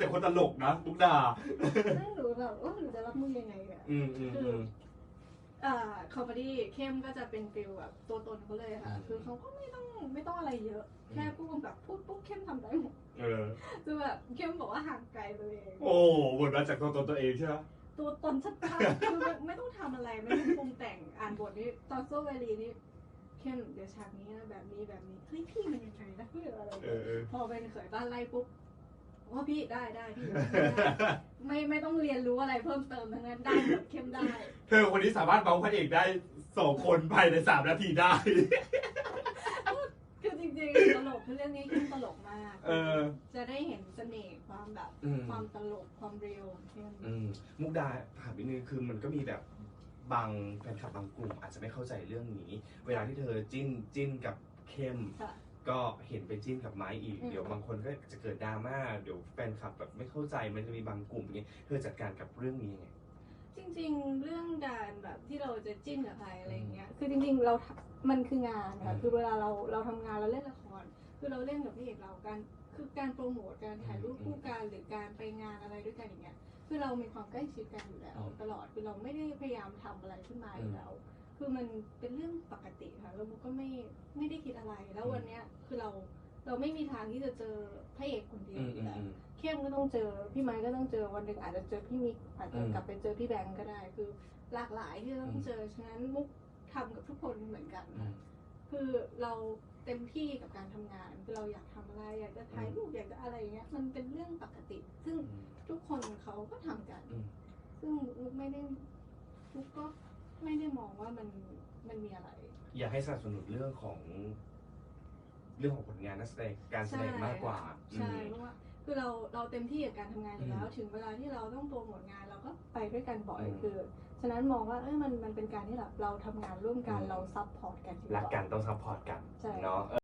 แต่คนตลกนะมุกดาไม่รู้แบบว่าหนูจะรับมือยังไงอะอืมอืมอืม อ่าคอมเมดี้เข้มก็จะเป็นฟิลแบบตัวตนเขาเลยค่ะ อืม คือเขาก็ไม่ต้องไม่ต้องอะไรเยอะอืมแค่ผู้กำกับพูดปุ๊บเข้มทำได้หมดเออ คือแบบเข้มบอกว่าห่างไกลตัวเองโอ้บทมาจากตัวตนตัวเองใช่ไหมตัวตนชัดๆคือไม่ไม่ต้องทำอะไรไม่ต้องปรุงแต่งอ่านบทนี้ตอนโซเวลีนี่เข้มเดี๋ยวฉากนี้นะแบบนี้แบบนี้เฮ้ยพี่มันยังไงนะเพื่ออะไรเออเออพอเป็นเขยบ้านไล่ปุ๊บ ว่าพี่ได้ได้พี่ได้ไม่ไม่ต้องเรียนรู้อะไรเพิ่มเติมทั้งนั้นได้หมดเข้มได้ เธอคนนี้สามารถเมาพระเอกได้สองคนภายในสามนาทีได้ คือจริงๆตลกคือเรื่องนี้เข้มตลกมากเออ จะได้เห็นเสน่ห์ความแบบ อืม ความตลกความเรียวของเข้มอืมมุกดาถามนิดนึงคือมันก็มีแบบบางแฟนคลับบางกลุ่มอาจจะไม่เข้าใจเรื่องนี้ เวลาที่เธอจิ้นจิ้นกับเข้ม ค่ะ ก็เห็นไปจิ้นกับไม้อีก อืม เดี๋ยวบางคนก็จะเกิดดราม่า เดี๋ยวแฟนคลับแบบไม่เข้าใจมันจะมีบางกลุ่มเงี้ยเธอจัดการกับเรื่องนี้ยังไง จริงๆ เรื่องการแบบที่เราจะจิ้นกับใครอะไรอย่างเงี้ย คือจริงๆ เราทำมันคืองานอืค่ะมคือเวลาเราเราทำงานเราเล่นละคร คือเราเล่นกับพี่เอกเราการ คือการโปรโมทการถ่ายรูปคู่กันหรือการไปงานอะไรด้วยกันอย่างเงี้ย คือเรามีความใกล้ชิดกันอยู่แล้วตลอด คือเราไม่ได้พยายามทำอะไรขึ้นมาอยู่แล้ว คือมันเป็นเรื่องปกติค่ะแล้วมุกก็ไม่ไม่ได้คิดอะไร แล้ววันเนี้ยคือเราเราไม่มีทางที่จะเจอพระเอกคนเดียวอืมอยู่อืมแล้วอืมเข้มก็ต้องเจอพี่ไม้ก็ต้องเจอวันหนึ่งอาจจะเจอพี่มิกอาจจะอืมกลับไปเจอพี่แบงก์ก็ได้คือหลากหลายที่เราต้องเจอฉะนั้นมุกทำกับทุกคนเหมือนกันอืมคือเราเต็มที่กับการทำงานคือเราอยากทำอะไรอยากจะถ่ายรูปอยากจะอะไรอย่างเงี้ยมันเป็นเรื่องปกติ ซึ่งทุกคนเขาก็ทำกันอืมซึ่งมุกไม่ได้มุกก็ ไม่ได้มองว่ามันมันมีอะไร อยากให้สนับสนุนเรื่องของ เรื่องของผลงานนักแสดงการแสดงมากกว่าใช่อืมเพราะว่าคือเราเราเต็มที่กับการทำงานอยู่แล้วอืมถึงเวลาที่เราต้องโปรโมทงานเราก็ไปด้วยกันบ่อยอืมคือ ฉะนั้นมองว่าเอ้ยมันมันเป็นการที่แบบเราทำงานร่วมกันอืมเราซัพพอร์ตกันดีว่ารักกันต้องซัพพอร์ตกันใช่เนาะ